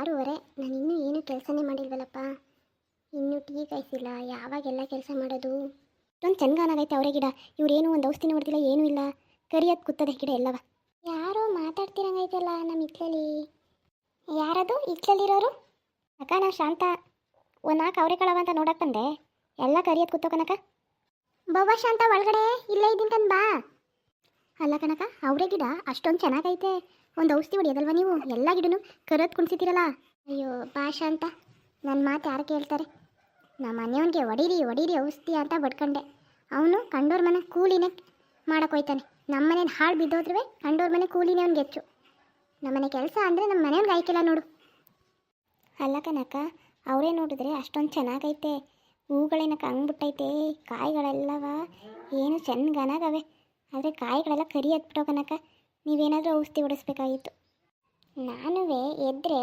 ಆರೂವರೆ ನಾನು ಇನ್ನೂ ಏನೂ ಕೆಲಸನೇ ಮಾಡಿಲ್ವಲ್ಲಪ್ಪ. ಇನ್ನೂ ಟೀ ಕಾಯಿಸಿಲ್ಲ. ಯಾವಾಗೆಲ್ಲ ಕೆಲಸ ಮಾಡೋದು? ಇಷ್ಟೊಂದು ಚೆನ್ಗಾನಾಗೈತೆ ಅವರೇ ಗಿಡ. ಇವ್ರೇನು ಒಂದು ಔಷಧಿ ಹೊಡೆದಿಲ್ಲ, ಏನೂ ಇಲ್ಲ. ಕರಿಯೋದು ಕೂತದೆ ಗಿಡ ಎಲ್ಲವ. ಯಾರೋ ಮಾತಾಡ್ತಿರಂಗೈತಲ್ಲ ನಮ್ಮ ಇಟ್ಲಲ್ಲಿ ಯಾರದು? ಇಟ್ಲಲ್ಲಿರೋರು ಅಕ್ಕ, ನಾ ಶಾಂತ. ಒಂದು ನಾಲ್ಕು ಅವರೇ ಕಳವ ಅಂತ ನೋಡಕ್ಕೆ ಬಂದೆ. ಎಲ್ಲ ಕರಿಯತ್ ಕೂತೋ ಕನಕ ಬವ್ವ ಶಾಂತ, ಒಳಗಡೆ. ಇಲ್ಲೇ ಇದ್ದೀನಿ ಬಾ. ಅಲ್ಲ ಕಣಕ, ಅವರೇ ಗಿಡ ಅಷ್ಟೊಂದು ಚೆನ್ನಾಗೈತೆ. ಒಂದು ಔಷಧಿ ಹೊಡಿಯೋದಲ್ವ ನೀವು? ಎಲ್ಲ ಗಿಡನು ಕರೋದು ಕುಣಿಸಿದ್ದೀರಲ್ಲ. ಅಯ್ಯೋ ಭಾಷಾ ಅಂತ ನನ್ನ ಮಾತು ಯಾರು ಕೇಳ್ತಾರೆ? ನಮ್ಮ ಮನೆಯವನಿಗೆ ಹೊಡೀರಿ ಹೊಡೀರಿ ಔಷಧಿ ಅಂತ ಬಡ್ಕೊಂಡೆ. ಅವನು ಕಂಡೋರ್ ಮನೆ ಕೂಲಿನೇ ಮಾಡೋಕೆ ಹೋಯ್ತಾನೆ. ನಮ್ಮ ಮನೇನ ಹಾಳು ಬಿದ್ದೋದ್ರೂ ಕಂಡೋರ್ ಮನೆ ಕೂಲಿನೇ ಅವ್ನಿಗೆ ಹೆಚ್ಚು. ನಮ್ಮನೆ ಕೆಲಸ ಅಂದರೆ ನಮ್ಮ ಮನೆಯವ್ನಿಗೆ ಆಯ್ಕಿಲ್ಲ ನೋಡು. ಅಲ್ಲ ಕಣಕ, ಅವರೇ ನೋಡಿದ್ರೆ ಅಷ್ಟೊಂದು ಚೆನ್ನಾಗೈತೆ. ಹೂಗಳೇನಕ್ಕೆ ಹಂಗ್ಬಿಟ್ಟೈತೆ ಕಾಯಿಗಳೆಲ್ಲವ? ಏನು ಚೆನ್ನಾಗನಾಗವೆ ಆದರೆ ಕಾಯಿಗಳೆಲ್ಲ ಕರಿ ಹತ್ಬಿಟ್ಟೋಗನಕ ನೀವೇನಾದರೂ ಔಷಧಿ ಹೊಡಿಸ್ಬೇಕಾಗಿತ್ತು. ನಾನುವೇ ಎದ್ರೆ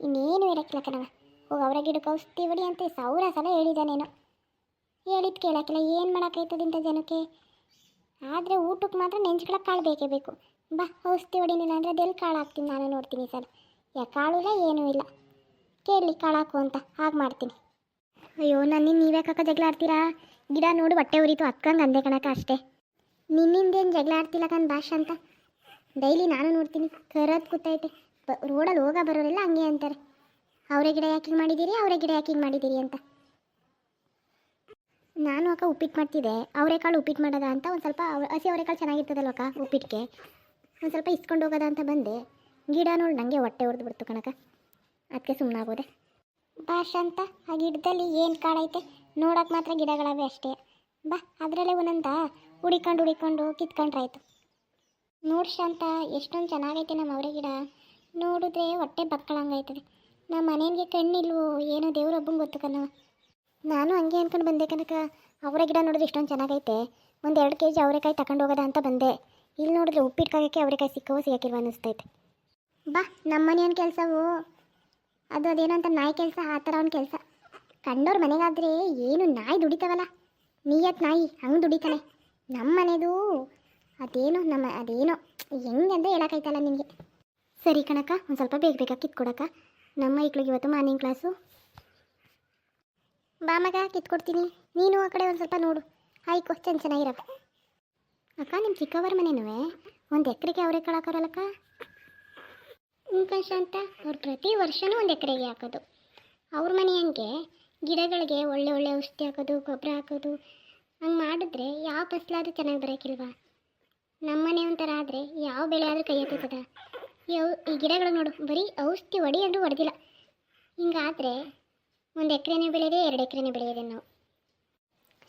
ಇನ್ನೇನು ಇರಕ್ಕಿಲ್ಲ ಕಣವ. ಹೋಗಿ ಅವರ ಗಿಡಕ್ಕೆ ಔಷಧಿ ಹೊಡಿ ಅಂತ ಸಾವಿರ ಸಲ ಹೇಳಿದ್ದಾನೇನೋ ಹೇಳಿದ್ ಕೇಳಕ್ಕಿಲ್ಲ, ಏನು ಮಾಡೋಕ್ಕಾಯ್ತದಿಂತ ಜನಕ್ಕೆ? ಆದರೆ ಊಟಕ್ಕೆ ಮಾತ್ರ ನೆಂಚ್ಕೊಳಕ್ಕೆ ಕಾಳು ಬೇಕೇ ಬೇಕು. ಬಾ, ಔಷಧಿ ಹೊಡಿನಿಲ್ಲ ಅಂದರೆ ಅದೆಲ್ಲಿ ಕಾಳು ಹಾಕ್ತೀನಿ ನಾನು ನೋಡ್ತೀನಿ ಸರ್ ಯಾ, ಕಾಳು ಇಲ್ಲ, ಏನೂ ಇಲ್ಲ. ಕೇಳಲಿ ಕಾಳು ಹಾಕು ಅಂತ. ಹಾಗೆ ಮಾಡ್ತೀನಿ. ಅಯ್ಯೋ ನನ್ನ ನೀವೇ ಕಕ್ಕ ಜಗಳ ಆಡ್ತೀರಾ? ಗಿಡ ನೋಡಿ, ಹೊಟ್ಟೆ ಉರಿತು ಹತ್ಕಂಗೆ ಅಂದೆ ಕಣಕ ಅಷ್ಟೇ. ನಿನ್ನಿಂದೇನು ಜಗಳ ಆಡ್ತಿಲ್ಲ ಕಣ್ ಭಾಷ ಅಂತ. ಡೈಲಿ ನಾನು ನೋಡ್ತೀನಿ, ಕರದ್ ಕೂತೈತೆ. ಬ, ರೋಡಲ್ಲಿ ಹೋಗ ಬರೋರೆಲ್ಲ ಹಂಗೆ ಅಂತಾರೆ. ಅವರೇ ಗಿಡ ಯಾಕೆ ಹಿಂಗೆ ಮಾಡಿದ್ದೀರಿ, ಅವರೇ ಗಿಡ ಯಾಕೆ ಹಿಂಗೆ ಮಾಡಿದ್ದೀರಿ ಅಂತ. ನಾನು ಅಕ್ಕ ಉಪ್ಪಿಟ್ಟು ಮಾಡ್ತಿದ್ದೆ ಅವರೆಕಾಳು ಉಪ್ಪಿಟ್ಟು ಮಾಡೋದ ಅಂತ ಒಂದು ಸ್ವಲ್ಪ ಹಸಿ ಅವರೆಕಾಳು ಚೆನ್ನಾಗಿರ್ತದಲ್ವ ಅಕ್ಕ ಉಪ್ಪಿಟ್ಟಿಗೆ ಒಂದು ಸ್ವಲ್ಪ ಇಸ್ಕೊಂಡು ಹೋಗೋದ ಅಂತ ಬಂದೆ. ಗಿಡ ನೋಡಿ ನನಗೆ ಹೊಟ್ಟೆ ಹೊಡೆದು ಬಿಡ್ತು ಕಣಕ ಅದಕ್ಕೆ ಸುಮ್ಮನಾಗೋದೆ ಭಾಷ ಅಂತ ಆ ಗಿಡದಲ್ಲಿ ಏನು ಕಾಳೈತೆ ನೋಡೋಕೆ ಮಾತ್ರ ಗಿಡಗಳವೆ ಅಷ್ಟೇ. ಬಾ, ಅದರಲ್ಲೇ ಒಂದೊಂದ. ಹುಡಿಕೊಂಡು ಹುಡಿಕೊಂಡು, ಕಿತ್ಕೊಂಡ್ರಾಯ್ತು. ನೋಡಿ ಶಾಂತ, ಎಷ್ಟೊಂದು ಚೆನ್ನಾಗೈತೆ ನಮ್ಮ ಅವರೇ ಗಿಡ. ನೋಡಿದ್ರೆ ಹೊಟ್ಟೆ ಬಕ್ಕಳಂಗಾಯ್ತದೆ. ನಮ್ಮ ಮನೆಯಂಗೆ ಕಣ್ಣಿಲ್ವೋ, ಏನೋ ದೇವ್ರೊಬ್ಬಂಗೆ ಗೊತ್ತು ಕಣವ ನಾನು ಹಂಗೆ ಅಂದ್ಕೊಂಡು ಬಂದೆ ಕನಕ ಅವರ ಗಿಡ ನೋಡಿದ್ರೆ ಇಷ್ಟೊಂದು ಚೆನ್ನಾಗೈತೆ ಒಂದು ಎರಡು ಕೆ ಜಿ ಅವರೆಕಾಯಿ ತಗೊಂಡು ಹೋಗೋದ ಅಂತ ಬಂದೆ. ಇಲ್ಲಿ ನೋಡಿದ್ರೆ ಉಪ್ಪಿಟ್ಕಾಗಕ್ಕೆ ಅವರೆಕಾಯಿ ಸಿಕ್ಕವೋ ಸಿಗಾಕಿರುವ ಅನ್ನಿಸ್ತೈತೆ. ಬಾ ನಮ್ಮ ಮನೆಯವನ ಕೆಲಸವು. ಅದು ಅದೇನೋ ಅಂತ ನಾಯಿ ಕೆಲಸ, ಆ ಥರ ಅವ್ನ ಕೆಲಸ. ಕಂಡೋರು ಮನೆಗಾದ್ರೆ ಏನು ನಾಯಿ ದುಡಿತಾವಲ್ಲ. ನೀಯತ್ ನಾಯಿ, ಹಂಗೆ ದುಡಿತಾನೆ. ನಮ್ಮ ಮನೆದು ಅದೇನೋ, ನಮ್ಮ ಅದೇನೋ. ಹೆಂಗೆ ಅಂತ ಹೇಳೋಕ್ಕಾಯ್ತಲ್ಲ ನಿಮಗೆ ಸರಿ ಕಣಕ್ಕ, ಒಂದು ಸ್ವಲ್ಪ ಬೇಗ ಬೇಗ ಕಿತ್ಕೊಡಕ್ಕ. ನಮ್ಮ ಮಕ್ಳಿಗೆ ಇವತ್ತು ಮಾರ್ನಿಂಗ್ ಕ್ಲಾಸು. ಬಾ ಮಗ, ಕಿತ್ಕೊಡ್ತೀನಿ. ನೀನು ಆ ಕಡೆ ಒಂದು ಸ್ವಲ್ಪ ನೋಡು. ಆಯ್ಕೋ ಚೆನ್ನ ಚೆನ್ನಾಗಿರಪ್ಪ. ಅಕ್ಕ ನಿಮ್ಮ ಚಿಕ್ಕವರ ಮನೆನೂ ಒಂದು ಎಕರೆಗೆ ಅವರೇ ಕಳಾಕರಲ್ಲಕ್ಕ? ಹ್ಞೂ ಅಂತ ಅವ್ರು ಪ್ರತಿ ವರ್ಷವೂ ಒಂದು ಎಕರೆಗೆ ಹಾಕೋದು. ಅವ್ರ ಮನೆ ಹಂಗೆ. ಗಿಡಗಳಿಗೆ ಒಳ್ಳೆ ಒಳ್ಳೆ ಔಷಧಿ ಹಾಕೋದು, ಗೊಬ್ಬರ ಹಾಕೋದು, ಹಂಗೆ ಮಾಡಿದ್ರೆ ಯಾವ ಫಸಲಾದರೂ ಚೆನ್ನಾಗಿ ಬರೋಕ್ಕಿಲ್ವಾ ನಮ್ಮ ಮನೆ ಒಂಥರ ಆದರೆ ಯಾವ ಬೆಳೆ ಆದರೂ ಕೈ ಎತ್ತದ ಈ ಗಿಡಗಳು ನೋಡು, ಬರೀ ಔಷಧಿ ಹೊಡಿ ಅಂದರೂ ಹೊಡೆದಿಲ್ಲ ಹಿಂಗಾದರೆ ಒಂದು ಎಕರೆನೇ ಬೆಳೆಯದೆ ಎರಡು ಎಕರೆನೇ ಬೆಳೆಯದೆ ನಾವು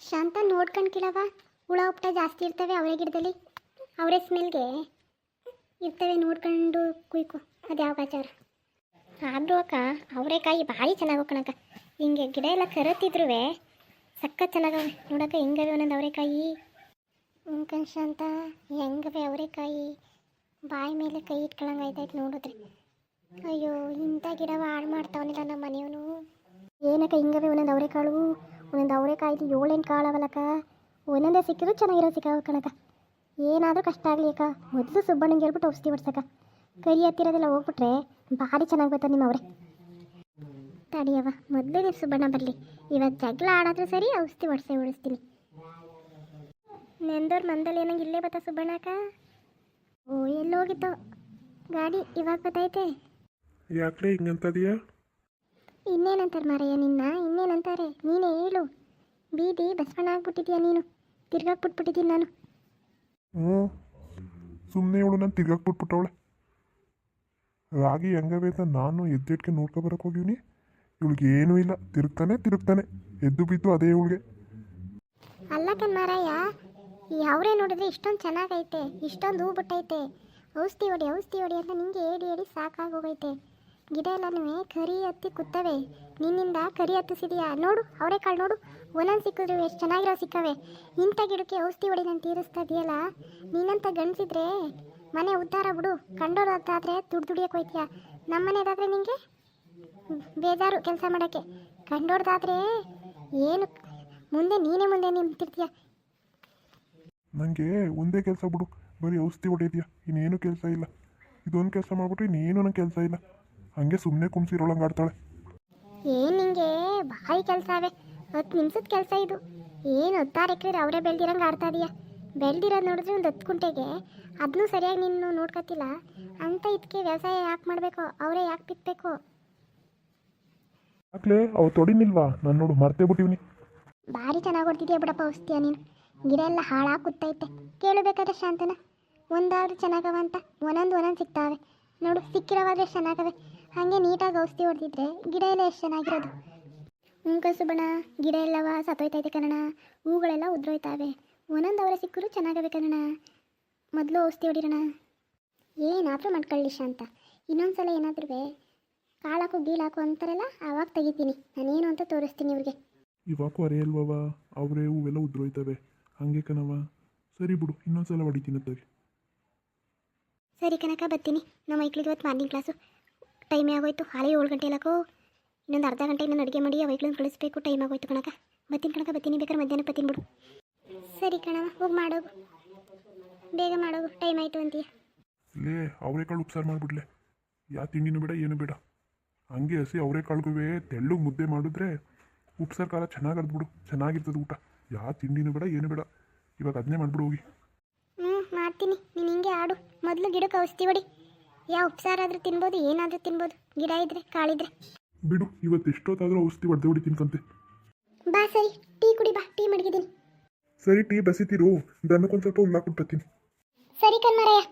ಶಾಂತ ನೋಡ್ಕೊಂಡು ಕಿಳವ ಹುಳ, ಉಪ್ಟ ಜಾಸ್ತಿ ಇರ್ತವೆ ಅವರೇ ಗಿಡದಲ್ಲಿ. ಅವರೇ ಸ್ಮೆಲ್ಗೆ ಇರ್ತವೆ ನೋಡ್ಕೊಂಡು ಕುಯ್ಕೊ. ಅದು ಯಾವ ಆಚಾರ ಆದರೂ ಅಕ್ಕ ಅವರೇಕಾಯಿ ಭಾರಿ ಚೆನ್ನಾಗಿ ಹೋಗ್ಕಣಕ್ಕ ಹಿಂಗೆ ಗಿಡ ಎಲ್ಲ ಕರತಿದ್ರುವೆ ಸಖತ್ ಚೆನ್ನಾಗವೆ ನೋಡಕ್ಕ, ಹೆಂಗವೆ ಒಂದೊಂದು ಅವರೆಕಾಯಿ. ಉಂಕಂಶ ಅಂತ ಹೆಂಗವೆ ಅವರೆಕಾಯಿ. ಬಾಯಿ ಮೇಲೆ ಕೈ ಇಟ್ಕೊಳಂಗೆ ಆಯ್ತಾಯ್ತು ನೋಡಿದ್ರೆ. ಅಯ್ಯೋ, ಇಂಥ ಗಿಡವ ಹಾಳು ಮಾಡ್ತಾವನಿಲ್ಲ ನಮ್ಮ ಮನೆಯವನು. ಏನಕ್ಕ, ಹಿಂಗವೆ ಒಂದೊಂದು ಅವರೆಕಾಳು? ಒಂದೊಂದು ಅವರೆಕಾಯ್ದು ಏಳೆಂಟು ಕಾಳವಲ್ಲಕ್ಕ? ಒಂದೊಂದೇ ಸಿಕ್ಕಿದ್ರು ಚೆನ್ನಾಗಿರೋ ಸಿಕ್ಕಾವ ಕಣಕ್ಕ. ಏನಾದರೂ ಕಷ್ಟ ಆಗಲಿ ಅಕ್ಕ. ಮೊದಲು ಸುಬ್ಬಣ್ಣಂಗೆ ಹೇಳ್ಬಿಟ್ಟು ಔಷಧಿ ಹೊಡ್ಸಕ್ಕ. ಕರಿ ಹತ್ತಿರೋದೆಲ್ಲ ಹೋಗ್ಬಿಟ್ರೆ ಭಾರಿ ಚೆನ್ನಾಗಿ ಬರ್ತಾರೆ ನಿಮ್ಮ ಅವರೇ ತಡಿಯವ ಮೊದಲೇ ನೀವು ಸುಬಣ ಬರಲಿ. ಇವತ್ತು ಜಗಳ ಆಡಿದ್ರೆ ಸರಿ ಔಷಧಿ ಹೊಡ್ಸೆ ಹೊಡಿಸ್ತೀನಿ ನೆಂದೋರ್ ಮಂದಲ್ಲಿ ಏನಂಗೆ ಇಲ್ಲೇ ಬತ್ತ ಸುಬ್ಬಣ್ಣಕ್ಕ ಓ ಎಲ್ಲೋಗಿತ್ತು ಗಾಡಿ ಇವಾಗ ಬತ್ತೈತೆ. ಯಾಕ್ರೆ ಹಿಂಗಂತದೀಯ? ಇನ್ನೇನಂತಾರೆ ಮಾರಯ್ಯ ನಿನ್ನ? ಇನ್ನೇನಂತಾರೆ? ನೀನೇ ಹೇಳು. ಬೀದಿ ಬಸವಣ್ಣ ಆಗ್ಬಿಟ್ಟಿದ್ಯಾ ನೀನು? ತಿರ್ಗಾಕ್ಬಿಟ್ಬಿಟ್ಟಿದ್ದೀನಿ ನಾನು. ಹ್ಞೂ. ಸುಮ್ಮನೆ ಇವಳು ನಾನು ತಿರ್ಗಾಕ್ ಬಿಟ್ಬಿಟ್ಟವಳೆ. ರಾಗಿ ಹೆಂಗವೆ ಅಂತ ನಾನು ಎದ್ದೆಟ್ಗೆ ನೋಡ್ಕೊ ಬರಕ್ಕೆ ಹೋಗಿವ್ನಿ ಇವಳಿಗೆ ಏನೂ ಇಲ್ಲ. ತಿರುಗ್ತಾನೆ ತಿರುಗ್ತಾನೆ. ಎದ್ದು ಬಿದ್ದು ಅದೇ ಇವಳಿಗೆ. ಅಲ್ಲ ಕಣ್ಮಾರಯ್ಯ ಮಾರಾಯ ಈ ಅವರೇ ನೋಡಿದ್ರೆ ಇಷ್ಟೊಂದು ಚೆನ್ನಾಗೈತೆ, ಇಷ್ಟೊಂದು ಹೂ ಬಿಟ್ಟೈತೆ. ಔಷಧಿ ಹೊಡಿ ಔಷಧಿ ಹೊಡಿ ಅಂತ ನಿಂಗೆ ಹೇಳಿ ಹೇಳಿ ಸಾಕಾಗೋಗೈತೆ. ಗಿಡ ಎಲ್ಲನೂ ಕರಿ ಹತ್ತಿ ಕೂತವೆ. ನಿನ್ನಿಂದ ಕರಿ ಹತ್ತಿಸಿದೀಯಾ? ನೋಡು ಅವರೆಕಾಳು ನೋಡು. ಒಂದೊಂದು ಸಿಕ್ಕಿದ್ರು ಎಷ್ಟು ಚೆನ್ನಾಗಿರೋ ಸಿಕ್ಕವೆ. ಇಂಥ ಗಿಡಕ್ಕೆ ಔಷಧಿ ಹೊಡಿ ನಾನು ತೀರಿಸ್ತಾ ಇದೆಯಲ್ಲ ನೀನಂತ ಗಂಡಸಿದ್ರೆ ಮನೆ ಉದ್ಧಾರ ಬಿಡು. ಕಂಡೋರದ್ದಾದ್ರೆ ದುಡ್ಡು ದುಡಿಯೋಕೆ ಹೋಯ್ತೀಯ? ನಮ್ಮ ಮನೆದಾದ್ರೆ ನಿಂಗೆ? ಬೇಜಾರು ಕೆಲಸ ಮಾಡೋಕ್ಕೆ. ಕಂಡೋಡ್ದಾದ್ರೆ ಏನು? ಮುಂದೆ ನೀನೇ ಮುಂದೆ ನಿಂತಿರ್ತೀಯ. ನನಗೆ ಒಂದೇ ಕೆಲಸ ಬಿಡು. ಬರೀ ಔಷಧಿ ಹೊಡೆದಿಯಾ ಇನ್ನೇನು ಕೆಲಸ ಇಲ್ಲ. ಇದೊಂದು ಕೆಲಸ ಮಾಡ್ಬಿಟ್ಟು ಇನ್ನೇನು ನಂಗೆ ಕೆಲಸ ಇಲ್ಲ. ಹಂಗೆ ಸುಮ್ಮನೆ ಕುಣ್ಸಿರೋಳಂಗೆ ಆಡ್ತಾಳೆ. ಏನು ನಿಂಗೆ? ಬಾಯಿ ಕೆಲಸ ಅವೆ ಹತ್ತು ನಿಮಿಷದ ಕೆಲಸ ಇದು. ಏನು ಹತ್ತಾರು ಎಕರೆ ಅವರೇ ಬೆಳ್ದಿರಂಗೆ ಆಡ್ತಾ ಇದೀಯ? ಬೆಳ್ದಿರೋದು ನೋಡಿದ್ರೆ ಒಂದು ಹತ್ತು ಕುಂಟೆಗೆ. ಅದನ್ನೂ ಸರಿಯಾಗಿ ನೀನು ನೋಡ್ಕೋತಿಲ್ಲ ಅಂತ ಇದಕ್ಕೆ ವ್ಯವಸಾಯ ಯಾಕೆ ಮಾಡಬೇಕು? ಅವರೇ ಯಾಕೆ ಬಿತ್ತಬೇಕು ಯಾಕ್ಲೆ? ಅವು ತೊಡಿನಿಲ್ವಾ ನಾನು ನೋಡು, ಮರ್ತೆ ಬಿಟ್ಟಿವ್ನಿ. ಭಾರಿ ಚೆನ್ನಾಗಿ ಹೊಡ್ತಿದ್ಯಾ ಬಿಡಪ್ಪ ಔಷಧಿಯ ನೀನು. ಗಿಡ ಎಲ್ಲ ಹಾಳಾಗಿ ಕೂತೈತೆ. ಕೇಳಬೇಕಾದ್ರೆ ಶಾಂತನ. ಒಂದಾದ್ರು ಚೆನ್ನಾಗವ ಅಂತ. ಒಂದೊಂದು ಒಂದೊಂದು ಸಿಗ್ತಾವೆ. ನೋಡು ಸಿಕ್ಕಿರೋವಾದ್ರೆ ಎಷ್ಟು ಚೆನ್ನಾಗವೆ. ಹಾಗೆ ನೀಟಾಗಿ ಔಷಧಿ ಹೊಡೆದಿದ್ರೆ ಗಿಡ ಎಲ್ಲ ಎಷ್ಟು ಚೆನ್ನಾಗಿರೋದು. ಹ್ಞೂ ಕಸುಬಣ ಗಿಡ ಎಲ್ಲವ ಸತ್ತೋಯ್ತೈತೆ ಕನ್ನಡ ಹೂಗಳೆಲ್ಲ ಉದ್ರೋಯ್ತಾವೆ. ಒಂದೊಂದು ಅವರ ಸಿಕ್ಕರೂ ಚೆನ್ನಾಗವೆ ಕಣಣ ಮೊದಲು ಔಷಧಿ ಹೊಡಿರೋಣ ಏನಾದರೂ ಮಾಡ್ಕೊಳ್ಳಿ ಶಾಂತ. ಇನ್ನೊಂದು ಸಲ ಏನಾದ್ರೂ ಕಾಳಾಕು ಗೀಳಾಕು ಅಂತಾರಲ್ಲ ಆವಾಗ ತೆಗಿತೀನಿ. ನಾನೇನು ಅಂತ ತೋರಿಸ್ತೀನಿ ಇವ್ರಿಗೆ. ಇವಾಗೂ ಅರೆಯಲ್ವವ ಅವರೇ ಹೂವೆಲ್ಲ ಉದ್ರೋಯ್ತವೆ. ಹಂಗೆ ಕಣವ ಸರಿ ಬಿಡು ಇನ್ನೊಂದ್ಸಲ ಹೊಡಿತೀನಿ ಅತ್ತಾಗೆ ಸರಿ ಕನಕ ಬರ್ತೀನಿ. ನಮ್ಮ ಮೈಕ್ಳಿಗೆ ಇವತ್ತು ಮಾರ್ನಿಂಗ್ ಕ್ಲಾಸು. ಟೈಮೇ ಆಗೋಯ್ತು. ಹಾಳೆ ಏಳು ಗಂಟೆ ಎಲ್ಲಕೋ ಇನ್ನೊಂದು ಅರ್ಧ ಗಂಟೆ ಇನ್ನೊಂದು ಅಡುಗೆ ಮಾಡಿ ಆ ಮೈಕ್ಳನ್ನ ಕಳಿಸ್ಬೇಕು. ಟೈಮ್ ಆಗೋಯ್ತು ಕಣಕ. ಬರ್ತೀನಿ ಕಣಕ ಬರ್ತೀನಿ. ಬೇಕಾದ್ರೆ ಮಧ್ಯಾಹ್ನ ಬರ್ತೀನಿ ಬಿಡು ಸರಿ ಕಣವ ಹೋಗಿ ಮಾಡೋಗು. ಬೇಗ ಮಾಡೋಗು. ಟೈಮ್ ಆಯಿತು ಅಂತೀಯ. ಲೇ ಅವರೆಕಾಳು ಉಪ್ಸಾರು ಮಾಡಿಬಿಡ್ಲೆ. ಯಾವ ತಿಂಡಿನೂ ಬೇಡ ಏನು ಬೇಡ. ಹಂಗೆ ಹಸಿ ಅವರೆಕಾಳುಗುವೆ ತೆಳ್ಳಗೆ ಮುದ್ದೆ ಮಾಡಿದ್ರೆ ಉಪ್ಸಾರು ಖಾರ ಚೆನ್ನಾಗಿ ಅರ್ದ್ಬಿಡು ಚೆನ್ನಾಗಿರ್ತದೆ ಊಟ. ಯಾವ ತಿಂಡಿನೂ ಬೇಡ ಏನು ಬೇಡ. ಇವಾಗ ಅದನ್ನೇ ಮಾಡಿಬಿಡು ಹೋಗಿ. ಹ್ಞೂ ಮಾಡ್ತೀನಿ. ನೀನು ಹಿಂಗೆ ಆಡು. ಮೊದಲು ಗಿಡಕ್ಕೆ ಔಷಧಿ ಹೊಡಿ. ಯಾವ ಉಪ್ಸಾರಾದರೂ ತಿನ್ಬೋದು ಏನಾದರೂ ತಿನ್ಬೋದು. ಗಿಡ ಇದ್ರೆ ಕಾಳಿದ್ರೆ ಬಿಡು ಇವತ್ತು ಎಷ್ಟೊತ್ತಾದರೂ ಔಷಧಿ ಹೊಡೆದು ಹೊಡಿ ತಿನ್ಕಂತೆ. ಬಾ ಸರಿ ಟೀ ಕುಡಿ ಬಾ ಟೀ ಮಡಗಿದ್ದೀನಿ. ಸರಿ ಟೀ ಬಸಿತಿರು. ದನಕ್ಕೊಂದು ಸ್ವಲ್ಪ ಉಳ್ಳಾಕ್ಬಿಟ್ಟು ಬರ್ತೀನಿ ಸರಿ ಕಣ್ಮರಯ್ಯ.